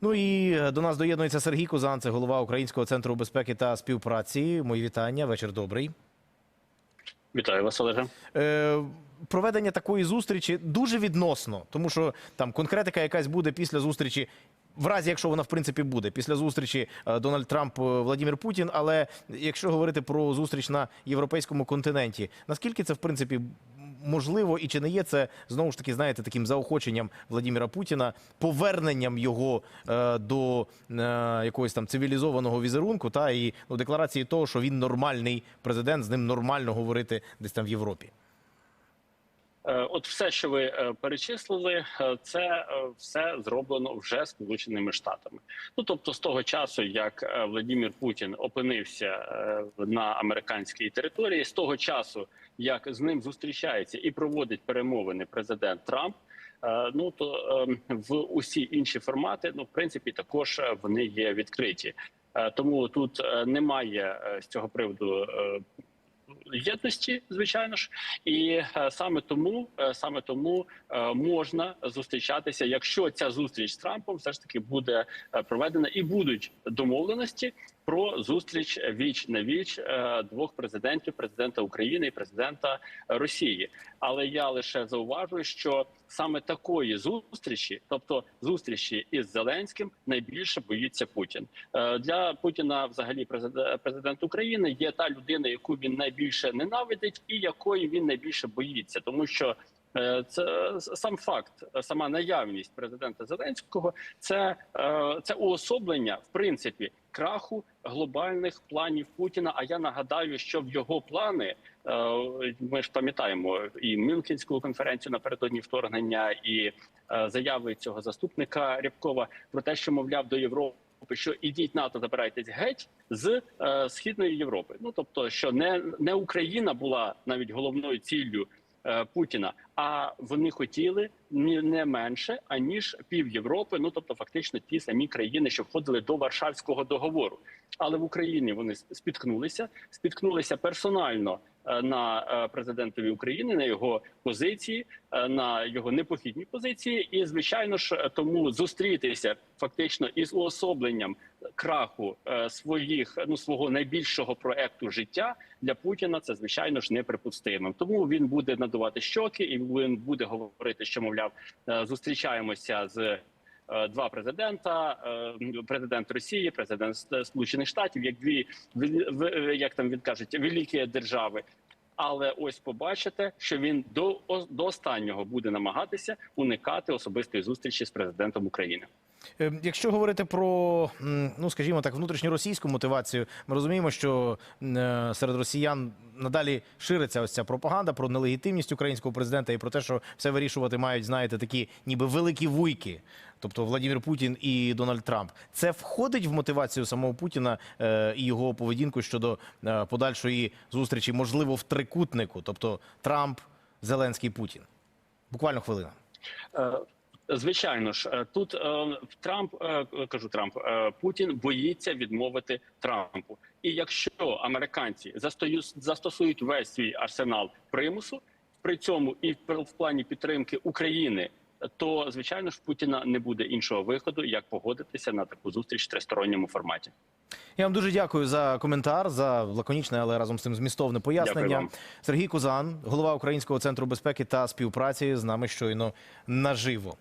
Ну і е, до нас доєднується Сергій Кузан, це голова Українського центру безпеки та співпраці. Мої вітання. Вечір добрий. Вітаю вас, Олеже. Е, проведення такої зустрічі дуже відносно, тому що там конкретика якась буде після зустрічі. В разі, якщо вона в принципі буде після зустрічі е, Дональд Трамп е, Владимир Путін. Але якщо говорити про зустріч на європейському континенті, наскільки це в принципі можливо і чи не є це знову ж таки, знаєте, таким заохоченням Владимира Путіна, поверненням його е, до е, якогось там цивілізованого візерунку, та і ну, декларації того, що він нормальний президент, з ним нормально говорити десь там в Європі. Е, От все, що ви е, перечислили, е, це все зроблено вже Сполученими Штатами. Ну тобто, з того часу, як Владимир Путін опинився на американській території, з того часу, як з ним зустрічається і проводить перемовини президент Трамп. Ну то е, в усі інші формати, ну в принципі, також вони є відкриті. Тому тут немає з цього приводу єдності, звичайно ж, і е, саме тому е, саме тому е, можна зустрічатися, якщо ця зустріч з Трампом все ж таки буде проведена, і будуть домовленості про зустріч віч на віч е, двох президентів: президента України і президента Росії. Але я лише зауважую, що саме такої зустрічі, тобто зустрічі із Зеленським, найбільше боїться Путін. Е, Для Путіна, взагалі, президент, України є та людина, яку він найбільше ненавидить, і якої він найбільше боїться, тому що. е, Це сам факт, сама наявність президента Зеленського, це, це уособлення в принципі краху глобальних планів Путіна. А я нагадаю, що в його плани е, ми ж пам'ятаємо і Мюнхенську конференцію напередодні вторгнення, і е, заяви цього заступника Рябкова про те, що мовляв до Європи. Що ідіть НАТО, забирайтесь геть з е, східної Європи. Ну тобто, що не, не Україна була навіть головною ціллю е, Путіна, а вони хотіли не менше аніж пів Європи. Ну тобто, фактично, ті самі країни, що входили до Варшавського договору. Але в Україні вони спіткнулися, спіткнулися персонально е, на е, президентові України, на його позиції, е, на його непохідні позиції, і звичайно ж тому зустрітися фактично із уособленням краху своїх ну свого найбільшого проекту життя для Путіна. Це звичайно ж неприпустимим. Тому він буде надувати щоки, і він буде говорити, що мовляв е, зустрічаємося з. е, Два президента, е, президент Росії, президент Сполучених Штатів, як дві як там він кажуть, великі держави. Але ось побачите, що він до до останнього буде намагатися уникати особистої зустрічі з президентом України. Е, Якщо говорити про, ну скажімо так, внутрішньоросійську мотивацію, ми розуміємо, що серед росіян надалі шириться ось ця пропаганда про нелегітимність українського президента і про те, що все вирішувати мають, знаєте, такі ніби великі вуйки, тобто Владимир Путін і Дональд Трамп. Це входить в мотивацію самого Путіна е, і його поведінку щодо е, подальшої зустрічі, можливо, в трикутнику, тобто Трамп, Зеленський, Путін. Буквально хвилина. Звичайно ж, е, тут е, Трамп е, кажу Трамп е, Путін боїться відмовити Трампу. І якщо американці застосують весь свій арсенал примусу, при цьому і в плані підтримки України, то звичайно ж Путіна не буде іншого виходу, як погодитися на таку зустріч в тристоронньому форматі. Я вам дуже дякую за коментар, за лаконічне, але разом з цим змістовне пояснення. Сергій Кузан, голова Українського центру безпеки та співпраці, з нами щойно наживо.